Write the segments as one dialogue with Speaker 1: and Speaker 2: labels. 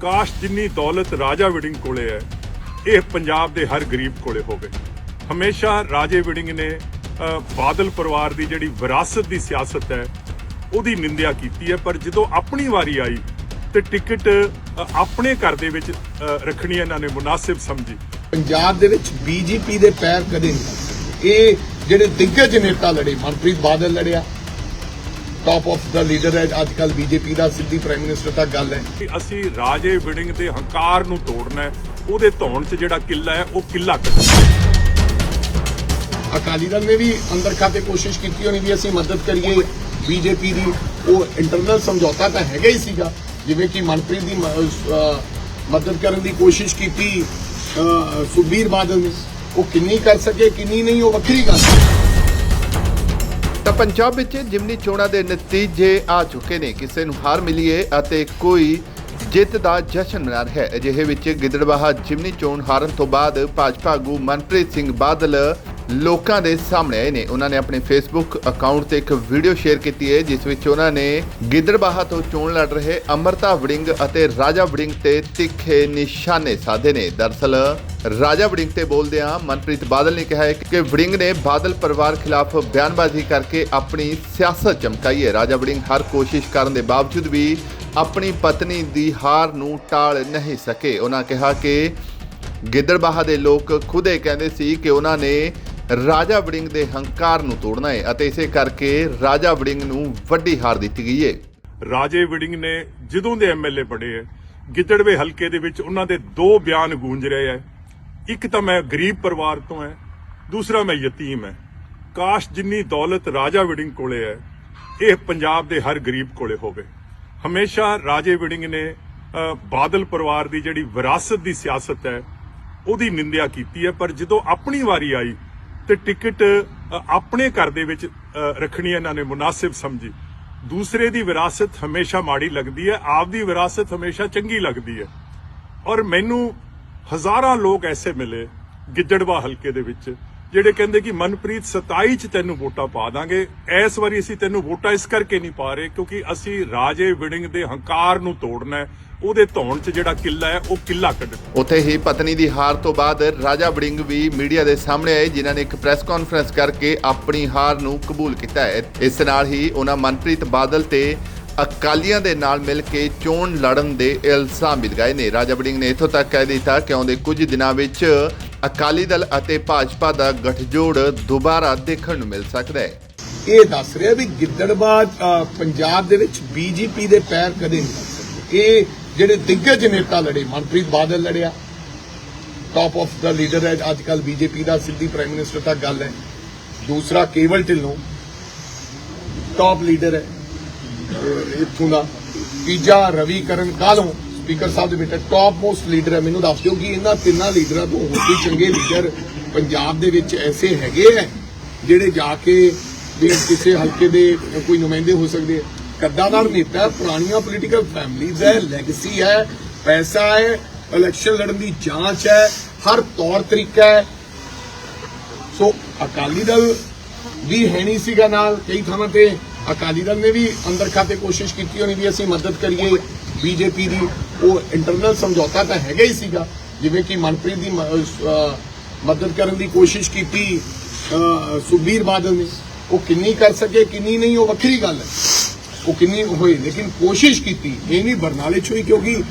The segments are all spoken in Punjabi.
Speaker 1: ਕਾਸ਼ ਜਿੰਨੀ ਦੌਲਤ ਰਾਜਾ ਵਿਡਿੰਗ ਕੋਲੇ ਹੈ, ਇਹ ਪੰਜਾਬ ਦੇ ਹਰ ਗਰੀਬ ਕੋਲੇ ਹੋਵੇ। ਹਮੇਸ਼ਾ ਰਾਜੇ ਵਿਡਿੰਗ ਨੇ ਬਾਦਲ ਪਰਿਵਾਰ ਦੀ ਜਿਹੜੀ ਵਿਰਾਸਤ ਦੀ ਸਿਆਸਤ ਹੈ, ਉਹਦੀ ਨਿੰਦਿਆ ਕੀਤੀ ਹੈ, ਪਰ ਜਦੋਂ ਆਪਣੀ ਵਾਰੀ ਆਈ ਤੇ ਟਿਕਟ ਆਪਣੇ ਘਰ ਦੇ ਵਿੱਚ ਰੱਖਣੀ ਇਹਨਾਂ ਨੇ ਮੁਨਾਸਿਬ ਸਮਝੀ।
Speaker 2: ਪੰਜਾਬ ਦੇ ਵਿੱਚ ਬੀਜੇਪੀ ਦੇ ਪੈਰ ਕਦੇ ਨਹੀਂ ਇਹ ਜਿਹੜੇ ਦਿੱਗਜ ਨੇਤਾ ਲੜੇ, ਮਨਪ੍ਰੀਤ ਬਾਦਲ ਲੜਿਆ ਟਾਪ ਆਫ ਦਾ ਲੀਡਰ ਹੈ ਅੱਜ ਕੱਲ ਬੀਜੇਪੀ ਦਾ ਸਿੱਧੀ ਪ੍ਰਾਈਮ ਮਿਨਿਸਟਰ ਤੱਕ ਗੱਲ ਹੈ।
Speaker 1: ਕਿ ਅਸੀਂ ਰਾਜੇ ਵਿਡਿੰਗ ਦੇ ਹੰਕਾਰ ਨੂੰ ਤੋੜਨਾ ਹੈ ਉਹਦੇ ਧੌਣ 'ਚ ਜਿਹੜਾ ਕਿੱਲਾ ਹੈ ਉਹ ਕਿੱਲਾ
Speaker 2: ਅਕਾਲੀ ਦਲ ਨੇ ਵੀ ਅੰਦਰ ਖਾਤੇ ਕੋਸ਼ਿਸ਼ ਕੀਤੀ ਹੋਣੀ ਵੀ ਅਸੀਂ ਮਦਦ ਕਰੀਏ ਬੀਜੇਪੀ ਦੀ। ਉਹ ਇੰਟਰਨਲ ਸਮਝੌਤਾ ਤਾਂ ਹੈਗਾ ਹੀ ਸੀਗਾ ਜਿਵੇਂ ਕਿ ਮਨਪ੍ਰੀਤ ਦੀ ਮਦਦ ਕਰਨ ਦੀ ਕੋਸ਼ਿਸ਼ ਕੀਤੀ ਸੁਖਬੀਰ ਬਾਦਲ ਨੇ। ਉਹ ਕਿੰਨੀ ਕਰ ਸਕੇ ਕਿੰਨੀ ਨਹੀਂ ਉਹ ਵੱਖਰੀ ਗੱਲ ਹੈ।
Speaker 3: ਤਾਂ ਪੰਜਾਬ ਵਿੱਚ ਜਿਮਨੀ ਚੋਣਾਂ ਦੇ ਨਤੀਜੇ ਆ ਚੁੱਕੇ ਨੇ। ਕਿਸੇ ਨੂੰ ਹਾਰ ਮਿਲੀ ਹੈ ਅਤੇ ਕੋਈ ਜਿੱਤ ਦਾ ਜਸ਼ਨ ਮਨਾ ਰਿਹਾ। ਹੈ ਅਜਿਹੇ ਵਿੱਚ ਗਿੱਦੜਬਾਹਾ ਜਿਮਨੀ ਚੋਣ ਹਾਰਨ ਤੋਂ ਬਾਅਦ ਭਾਜਪਾ ਆਗੂ ਮਨਪ੍ਰੀਤ ਸਿੰਘ ਬਾਦਲ ਲੋਕਾਂ ਦੇ ਸਾਹਮਣੇ ਆਏ ਨੇ। ਉਹਨਾਂ ਨੇ ਆਪਣੇ ਫੇਸਬੁੱਕ ਅਕਾਊਂਟ ਤੇ ਇੱਕ ਵੀਡੀਓ ਸ਼ੇਅਰ ਕੀਤੀ ਹੈ, ਜਿਸ ਵਿੱਚ ਉਹਨਾਂ ਨੇ ਗਿੱਦੜਬਾਹਾ ਤੋਂ ਚੋਣ ਲੜ ਰਹੇ ਅਮਰਤਾ ਵੜਿੰਗ ਅਤੇ ਰਾਜਾ ਵੜਿੰਗ ਤੇ ਤਿੱਖੇ ਨਿਸ਼ਾਨੇ ਸਾਧੇ ਨੇ। ਦਰਅਸਲ ਰਾਜਾ ਵੜਿੰਗ ਤੇ ਬੋਲਦਿਆਂ ਮਨਪ੍ਰੀਤ ਬਾਦਲ ਨੇ ਕਿਹਾ ਹੈ ਕਿ ਵੜਿੰਗ ਨੇ ਬਾਦਲ ਪਰਿਵਾਰ ਖਿਲਾਫ ਬਿਆਨਬਾਜ਼ੀ ਕਰਕੇ ਆਪਣੀ ਸਿਆਸਤ ਚਮਕਾਈ ਹੈ। ਰਾਜਾ ਵੜਿੰਗ ਹਰ ਕੋਸ਼ਿਸ਼ ਕਰਨ ਦੇ ਬਾਵਜੂਦ ਵੀ ਆਪਣੀ ਪਤਨੀ ਦੀ ਹਾਰ ਨੂੰ ਟਾਲ ਨਹੀਂ ਸਕੇ। ਉਹਨਾਂ ਕਿਹਾ ਕਿ ਗਿੱਦੜਬਾਹਾ ਦੇ ਲੋਕ ਖੁਦ ਇਹ ਕਹਿੰਦੇ ਸੀ ਕਿ ਉਹਨਾਂ ਨੇ ਰਾਜਾ ਵੜਿੰਗ ਦੇ ਹੰਕਾਰ ਨੂੰ ਤੋੜਨਾ ਹੈ ਅਤੇ ਇਸੇ ਕਰਕੇ ਰਾਜਾ ਵੜਿੰਗ ਨੂੰ ਵੱਡੀ ਹਾਰ ਦਿੱਤੀ ਗਈ ਹੈ
Speaker 1: ਰਾਜੇ ਵੜਿੰਗ ਨੇ ਜਦੋਂ ਦੇ ਐਮਐਲਏ ਬਣੇ ਹੈ ਗਿੱਦੜਵੇ ਹਲਕੇ ਦੇ ਵਿੱਚ ਉਹਨਾਂ ਦੇ ਦੋ ਬਿਆਨ ਗੂੰਜ ਰਹੇ ਹੈ ਇੱਕ ਤਾਂ ਮੈਂ ਗਰੀਬ ਪਰਿਵਾਰ ਤੋਂ ਹੈ ਦੂਸਰਾ ਮੈਂ ਯਤੀਮ ਹੈ ਕਾਸ਼ ਜਿੰਨੀ ਦੌਲਤ ਰਾਜਾ ਵਿਡਿੰਗ ਕੋਲੇ ਹੈ ਇਹ ਪੰਜਾਬ ਦੇ ਹਰ ਗਰੀਬ ਕੋਲੇ ਹੋਵੇ। ਹਮੇਸ਼ਾ ਰਾਜੇ ਵਿਡਿੰਗ ਨੇ ਬਾਦਲ ਪਰਿਵਾਰ ਦੀ ਜਿਹੜੀ ਵਿਰਾਸਤ ਦੀ ਸਿਆਸਤ ਹੈ ਉਹਦੀ ਨਿੰਦਿਆ ਕੀਤੀ ਹੈ ਪਰ ਜਦੋਂ ਆਪਣੀ ਵਾਰੀ ਆਈ ਤੇ ਟਿਕਟ ਆਪਣੇ ਘਰ ਦੇ ਵਿੱਚ ਰੱਖਣੀ ਇਹਨਾਂ ਨੇ, ਮੁਨਾਸਿਬ ਸਮਝੀ। ਦੂਸਰੇ ਦੀ ਵਿਰਾਸਤ ਹਮੇਸ਼ਾ ਮਾੜੀ ਲੱਗਦੀ ਹੈ ਆਪ ਦੀ ਵਿਰਾਸਤ ਹਮੇਸ਼ਾ ਚੰਗੀ ਲੱਗਦੀ ਹੈ। ਔਰ ਮੈਨੂੰ ਹਜ਼ਾਰਾਂ ਲੋਕ ਐਸੇ ਮਿਲੇ ਗਿੱਦੜਵਾ ਹਲਕੇ ਦੇ ਵਿੱਚ ਜਿਹੜੇ ਕਹਿੰਦੇ ਕਿ ਮਨਪ੍ਰੀਤ 27 ਚ ਤੈਨੂੰ ਵੋਟਾਂ ਪਾ ਦਾਂਗੇ, ਇਸ ਵਾਰੀ ਅਸੀਂ ਤੈਨੂੰ ਵੋਟਾਂ ਇਸ ਕਰਕੇ ਨਹੀਂ ਪਾ ਰਹੇ ਕਿਉਂਕਿ ਅਸੀਂ ਰਾਜੇ ਵਿਡਿੰਗ ਦੇ ਹੰਕਾਰ ਨੂੰ ਤੋੜਨਾ ਹੈ। ਉਹਦੇ ਧੌਣ 'ਚ ਜਿਹੜਾ ਕਿੱਲਾ ਹੈ, ਉਹ ਕਿੱਲਾ ਕੱਢਣਾ
Speaker 3: ਉੱਥੇ ਹੀ ਪਤਨੀ ਦੀ ਹਾਰ ਤੋਂ ਬਾਅਦ ਰਾਜਾ ਵੜਿੰਗ ਵੀ ਮੀਡੀਆ ਦੇ ਸਾਹਮਣੇ ਆਏ, ਜਿਨ੍ਹਾਂ ਨੇ ਇੱਕ ਪ੍ਰੈਸ ਕਾਨਫਰੰਸ ਕਰਕੇ ਆਪਣੀ ਹਾਰ ਨੂੰ ਕਬੂਲ ਕੀਤਾ ਹੈ। ਇਸ ਨਾਲ ਹੀ ਉਹਨਾਂ ਮਨਪ੍ਰੀਤ ਬਾਦਲ ਤੇ ਅਕਾਲੀਆਂ ਦੇ ਨਾਲ ਮਿਲ ਕੇ ਚੋਣ ਲੜਨ ਦੇ ਇਲਜ਼ਾਮ ਵੀ ਲਗਾਏ ਨੇ। ਰਾਜਾ ਵੜਿੰਗ ਨੇ ਇੱਥੋਂ ਤੱਕ ਕਹਿ ਦਿੱਤਾ ਕਿ ਆਉਂਦੇ ਕੁਝ ਦਿਨਾਂ ਵਿੱਚ ਅਕਾਲੀ ਦਲ ਅਤੇ ਭਾਜਪਾ ਦਾ ਗਠਜੋੜ ਦੁਬਾਰਾ ਦੇਖਣ ਨੂੰ ਮਿਲ ਸਕਦਾ ਹੈ।
Speaker 2: ਇਹ ਦੱਸ ਰਿਹਾ ਵੀ ਗਿੱਦੜਬਾਹ ਪੰਜਾਬ ਦੇ ਵਿੱਚ ਬੀਜੇਪੀ ਦੇ ਪੈਰ ਕਦੇ ਨਹੀਂ ਲੱਗ ਇਹ ਜਿਹੜੇ ਦਿੱਗਜ ਨੇਤਾ ਲੜੇ ਮਨਪ੍ਰੀਤ ਬਾਦਲ ਲੜਿਆ। ਟਾਪ ਆਫ ਦਾ ਲੀਡਰ ਹੈ ਅੱਜ ਕੱਲ ਬੀਜੇਪੀ ਦਾ ਸਿੱਧੀ ਪ੍ਰਾਈਮ ਮਿਨਿਸਟਰ ਤੱਕ ਗੱਲ ਹੈ। ਦੂਸਰਾ ਕੇਵਲ ਢਿੱਲੋਂ ਟਾਪ ਲੀਡਰ ਹੈ। ਅ, ਇੱਥੋਂ ਦਾ ਤੀਜਾ ਰਵੀ ਕਰਨ ਕਾਲੋਂ ਸਪੀਕਰ ਸਾਹਿਬ ਦੇ ਬੇਟਾ ਟਾਪ ਮੋਸਟ ਲੀਡਰ ਹੈ। ਮੈਨੂੰ ਦੱਸ ਦਿਓ ਕਿ ਇਹਨਾਂ ਤਿੰਨਾਂ ਲੀਡਰਾਂ ਤੋਂ ਹੋਰ ਕੋਈ ਚੰਗੇ ਲੀਡਰ ਪੰਜਾਬ ਦੇ ਵਿੱਚ ਐਸੇ ਹੈਗੇ ਹੈ ਜਿਹੜੇ ਜਾ ਕੇ ਵੀ ਕਿਸੇ ਹਲਕੇ ਦੇ ਕੋਈ ਨੁਮਾਇੰਦੇ ਹੋ ਸਕਦੇ ਹੈ? ਕੱਦਾਦਾਰ ਨੇਤਾ ਪੁਰਾਣੀਆਂ ਪੋਲੀਟੀਕਲ ਫੈਮਲੀਜ਼ ਹੈ ਲੈਗੇਸੀ ਹੈ, ਪੈਸਾ ਹੈ ਇਲੈਕਸ਼ਨ ਲੜਨ ਦੀ ਜਾਂਚ ਹੈ, ਹਰ ਤੌਰ ਤਰੀਕਾ ਹੈ। ਸੋ ਅਕਾਲੀ ਦਲ ਵੀ ਹੈ ਨਹੀਂ ਸੀਗਾ ਨਾਲ। ਕਈ ਥਾਵਾਂ ਤੇ ਅਕਾਲੀ ਦਲ ਨੇ ਵੀ ਅੰਦਰ ਖਾਤੇ ਕੋਸ਼ਿਸ਼ ਕੀਤੀ ਹੋਣੀ ਵੀ ਅਸੀਂ ਮਦਦ ਕਰੀਏ। ਬੀਜੇਪੀ ਦੀ ਉਹ ਇੰਟਰਨਲ ਸਮਝੌਤਾ ਤਾਂ ਹੈਗਾ ਹੀ ਸੀਗਾ, ਜਿਵੇਂ ਕਿ ਮਨਪ੍ਰੀਤ ਦੀ ਮਦਦ ਕਰਨ ਦੀ ਕੋਸ਼ਿਸ਼ ਕੀਤੀ, ਅਹ, ਸੁਖਬੀਰ ਬਾਦਲ ਨੇ। ਉਹ ਕਿੰਨੀ ਕਰ ਸਕੇ, ਕਿੰਨੀ ਨਹੀਂ, ਉਹ ਵੱਖਰੀ ਗੱਲ ਹੈ। ਉਹ ਕਿੰਨੀ ਹੋਈ ਲੇਕਿਨ ਕੋਸ਼ਿਸ਼ ਕੀਤੀ। ਇਹ ਨਹੀਂ ਬਰਨਾਲੇ ਚ ਹੋਈ ਕਿਉਂਕਿ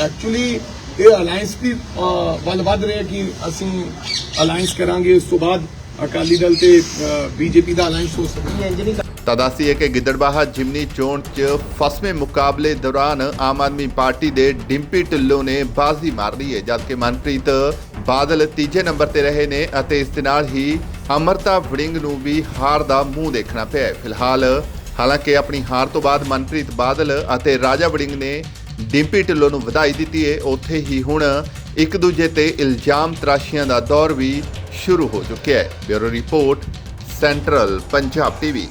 Speaker 2: ਐਕਚੁਅਲੀ ਇਹ ਅਲਾਈਅੰਸ ਦੀ ਵੱਲ ਵੱਧ ਰਿਹਾ ਕਿ ਅਸੀਂ ਅਲਾਈਅੰਸ ਕਰਾਂਗੇ। ਉਸ ਤੋਂ ਬਾਅਦ ਅਕਾਲੀ ਦਲ ਤੇ ਬੀਜੇਪੀ ਦਾ ਅਲਾਈਅੰਸ ਹੋ ਸਕਦਾ ਹੈ।
Speaker 3: ਤਾਂ ਦੱਸੀਏ ਕਿ ਗਿੱਦੜਬਾਹਾ ਜਿਮਨੀ ਚੋਣ 'ਚ ਫਸਵੇਂ ਮੁਕਾਬਲੇ ਦੌਰਾਨ ਆਮ ਆਦਮੀ ਪਾਰਟੀ ਦੇ ਡਿੰਪੀ ਢਿੱਲੋਂ ਨੇ ਬਾਜ਼ੀ ਮਾਰ ਲਈ ਹੈ, ਜਦਕਿ ਮਨਪ੍ਰੀਤ ਬਾਦਲ ਤੀਜੇ ਨੰਬਰ ਤੇ ਰਹੇ ਨੇ ਅਤੇ ਇਸ ਦੇ ਨਾਲ ਹੀ ਅਮਰਤਾ ਵੜਿੰਗ ਨੂੰ ਵੀ ਹਾਰ ਦਾ ਮੂੰਹ ਦੇਖਣਾ ਪਿਆ ਹੈ। ਫਿਲਹਾਲ, ਹਾਲਾਂਕਿ ਆਪਣੀ ਹਾਰ ਤੋਂ ਬਾਅਦ ਮਨਪ੍ਰੀਤ ਬਾਦਲ ਅਤੇ ਰਾਜਾ ਵੜਿੰਗ ਨੇ ਡਿੰਪੀ ਢਿੱਲੋਂ ਨੂੰ ਵਧਾਈ ਦਿੱਤੀ ਹੈ, ਉੱਥੇ ਹੀ ਹੁਣ ਇੱਕ ਦੂਜੇ ਤੇ ਇਲਜ਼ਾਮ ਤਰਾਸ਼ੀਆਂ ਦਾ ਦੌਰ ਵੀ ਸ਼ੁਰੂ ਹੋ ਚੁੱਕਿਆ ਹੈ। Bureau report, central Punjab TV.